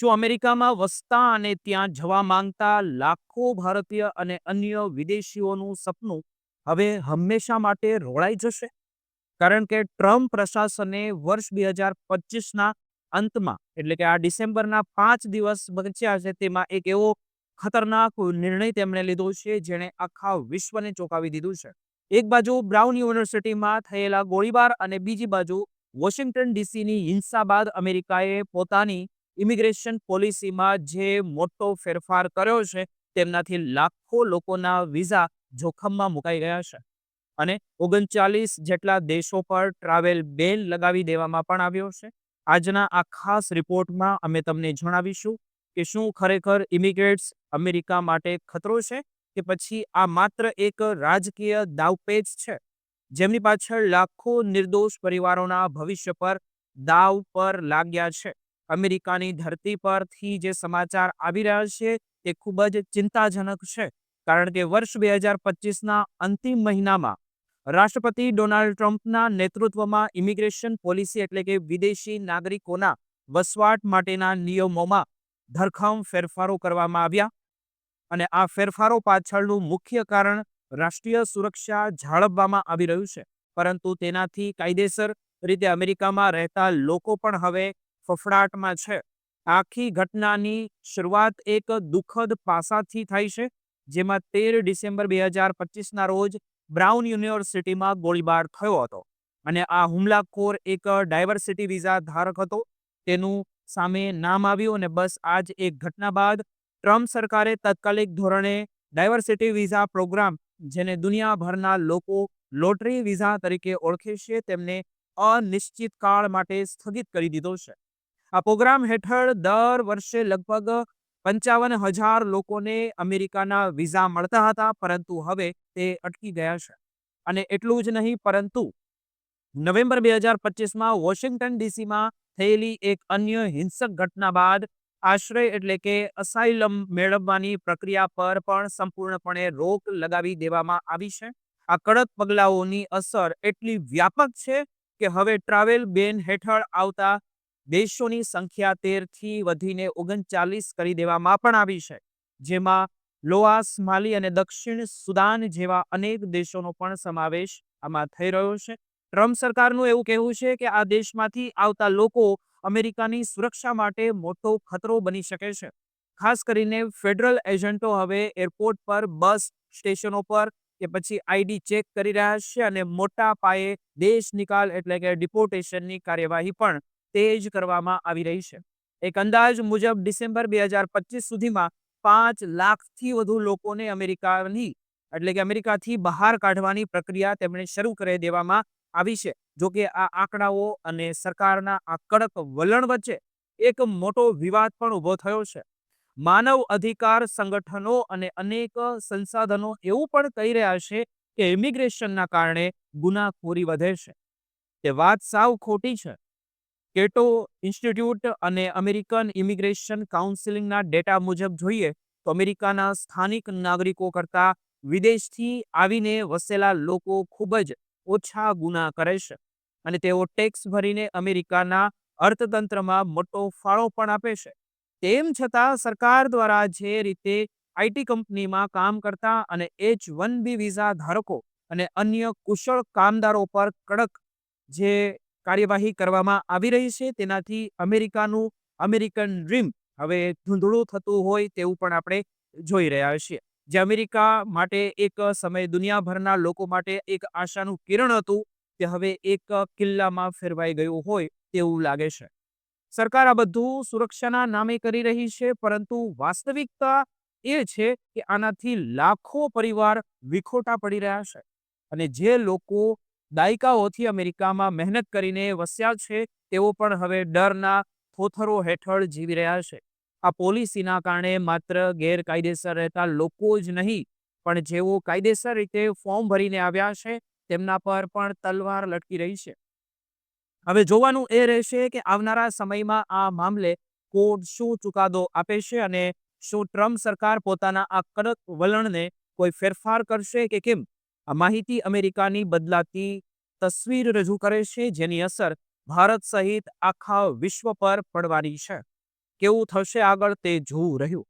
શું અમેરિકામાં વસતા અને ત્યાં જવા માંગતા લાખો ભારતીય અને અન્ય વિદેશીઓનું સપનું હવે હંમેશા માટે રોળાઈ જશે? કારણ કે ટ્રમ્પ પ્રશાસને વર્ષ બે હજાર પચીસના અંતમાં, એટલે કે આ ડિસેમ્બરના પાંચ દિવસ બચ્યા છે, તેમાં એક એવો ખતરનાક નિર્ણય તેમણે લીધો છે, જેણે આખા વિશ્વને ચોંકાવી દીધું છે. એક બાજુ બ્રાઉન યુનિવર્સિટીમાં થયેલા ગોળીબાર અને બીજી બાજુ વોશિંગ્ટન ડીસીની હિંસા બાદ અમેરિકાએ પોતાની ઇમિગ્રેશન પોલિસીમાં જે મોટો ફેરફાર કર્યો છે, તેમનાથી લાખો લોકોના વિઝા જોખમમાં મુકાઈ ગયા છે. અને ઓગણચાલીસ જેટલા દેશો પર ટ્રાવેલ બેન લગાવી દેવામાં પણ આવ્યો છે. આજના આ ખાસ રિપોર્ટમાં અમે તમને જણાવીશું કે શું ખરેખર ઇમિગ્રેટ્સ અમેરિકા માટે ખતરો છે કે પછી આ માત્ર એક રાજકીય દાવપેચ છે? જેમની પાછળ લાખો નિર્દોષ પરિવારોના ભવિષ્ય પર દાવ પર લાગ્યા છે. અમેરિકાની ધરતી પરથી જે સમાચાર આવી રહ્યા છે તે ખૂબ જ ચિંતાજનક છે. કારણ કે વર્ષ બે હજાર પચીસના અંતિમ મહિનામાં રાષ્ટ્રપતિ ડોનાલ્ડ ટ્રમ્પના નેતૃત્વમાં ઇમિગ્રેશન પોલિસી એટલે કે વિદેશી નાગરિકોના વસવાટ માટેના નિયમોમાં ધરખમ ફેરફારો કરવામાં આવ્યા અને આ ફેરફારો પાછળનું મુખ્ય કારણ રાષ્ટ્રીય સુરક્ષા જાળવવામાં આવી રહ્યું છે. પરંતુ તેનાથી કાયદેસર રીતે અમેરિકામાં રહેતા લોકો પણ હવે ફફડાટમાં છે. આખી ઘટનાની શરૂઆત એક દુઃખદ પાસાથી થાય છે, જેમાં તેર ડિસેમ્બર બે હજાર પચીસના રોજ બ્રાઉન યુનિવર્સિટીમાં ગોળીબાર થયો હતો અને આ હુમલાખોર એક ડાયવર્સિટી વિઝા ધારક હતો. તેનું સામે નામ આવ્યું અને બસ આજ એક ઘટના બાદ ટ્રમ્પ સરકારે તાત્કાલિક ધોરણે ડાયવર્સિટી વિઝા પ્રોગ્રામ, જેને દુનિયાભરના લોકો લોટરી વિઝા તરીકે ઓળખે છે, તેમને અનિશ્ચિત કાળ માટે સ્થગિત કરી દીધો છે. આ પ્રોગ્રામ હેઠળ દર વર્ષે લગભગ પંચાવન હજાર લોકોને અમેરિકાના વિઝા મળતા હતા, પરંતુ હવે તે અટકી ગયા છે. અને એટલું જ નહીં, પરંતુ નવેમ્બર બે હજાર પચીસમાં વોશિંગ્ટન ડીસીમાં થયેલી એક અન્ય હિંસક ઘટના બાદ આશ્રય એટલે કે અસાઇલમ મેળવવાની પ્રક્રિયા પર પણ સંપૂર્ણપણે રોક લગાવી દેવામાં આવી છે. આ કડક પગલાઓની અસર એટલી વ્યાપક છે કે હવે ટ્રાવેલ બેન હેઠળ આવતા દેશોની સંખ્યા તેરથી વધીને ઓગણચાલીસ કરી દેવામાં પણ આવી છે. જેમાં લોઆસ, માલી અને દક્ષિણ સુદાન જેવા અનેક દેશોનો પણ સમાવેશ આમાં થઈ રહ્યો છે. ટ્રમ્પ સરકારનું એવું કહેવું છે કે આ દેશમાંથી આવતા લોકો અમેરિકાની સુરક્ષા માટે મોટો ખતરો બની શકે છે. ખાસ કરીને ફેડરલ એજન્ટો હવે એરપોર્ટ પર, બસ સ્ટેશનો પર કે પછી આઈડી ચેક કરી રહ્યા છે અને મોટા પાયે દેશ નિકાલ એટલે કે ડિપોર્ટેશનની કાર્યવાહી પણ તેજ કરવામાં આવી રહી છે. એક અંદાજ મુજબ ડિસેમ્બર બે હજાર પચીસ સુધીમાં પાંચ લાખથી વધુ લોકોને અમેરિકાની, એટલે કે અમેરિકાથી બહાર કાઢવાની પ્રક્રિયા તેમણે શરૂ કરી દેવામાં આવી છે. જો કે આ આંકડાઓ અને સરકારના આ કડક વલણ વચ્ચે એક મોટો વિવાદ પણ ઊભો થયો છે. માનવ અધિકાર સંગઠનો અને અનેક સંસાધનો એવું પણ કહી રહ્યા છે કે ઇમિગ્રેશનના કારણે ગુનાખોરી વધે છે. તે વાત સાવ ખોટી છે. કેટો ઇન્સ્ટિટ્યૂટ અને અમેરિકન ઇમિગ્રેશન કાઉન્સિલિંગના ડેટા મુજબ જોઈએ તો અમેરિકાના સ્થાનિક નાગરિકો કરતાં વિદેશથી આવીને વસેલા લોકો ખૂબ જ ઓછા ગુના કરે છે. અને તેઓ ટેક્સ ભરીને અમેરિકાના અર્થતંત્રમાં મોટો ફાળો પણ આપે છે. તેમ છતાં સરકાર દ્વારા જે રીતે આઈટી કંપનીમાં કામ કરતા અને એચ વન બી વિઝા ધારકો અને અન્ય કુશળ કામદારો પર કડક જે કાર્યવાહી કરવામાં આવી રહી છે. તેનાથી અમેરિકાનું અમેરિકન ડ્રીમ હવે ધૂંધળું થતું હોય તેવું પણ આપણે જોઈ રહ્યા છીએ. જે અમેરિકા માટે એક સમય દુનિયાભરના લોકો માટે એક આશાનું કિરણ હતું તે હવે એક કિલ્લામાં ફેરવાઈ ગયું હોય તેવું લાગે છે. સરકાર આ બધું સુરક્ષાના નામે કરી રહી છે, પરંતુ વાસ્તવિકતા એ છે કે આનાથી લાખો પરિવાર વિખોટા પડી રહ્યા છે. અને જે લોકો દાયકાઓથી અમેરિકામાં મહેનત કરીને વસ્યા છે, તેઓ પણ હવે ડરના થોથરો હેઠળ જીવી રહ્યા છે. આ પોલિસીના કારણે માત્ર ગેરકાયદેસર રહેતા લોકો જ નહીં, પણ જેઓ કાયદેસર રીતે ફોર્મ ભરીને આવ્યા છે, તેમના પર પણ તલવાર લટકી રહી છે. હવે જોવાનું એ રહેશે કે આવનારા સમયમાં આ મામલે કોર્ટ શું ચુકાદો આપે છે અને શું ટ્રમ્પ સરકાર પોતાના આ કડક વલણને કોઈ ફેરફાર કરશે કે કેમ? આ માહિતી અમેરિકાની બદલાતી તસવીર રજૂ કરે છે, જેની અસર ભારત સહિત આખા વિશ્વ પર પડવાની છે. કેવું થશે આગળ તે જોવું રહ્યું.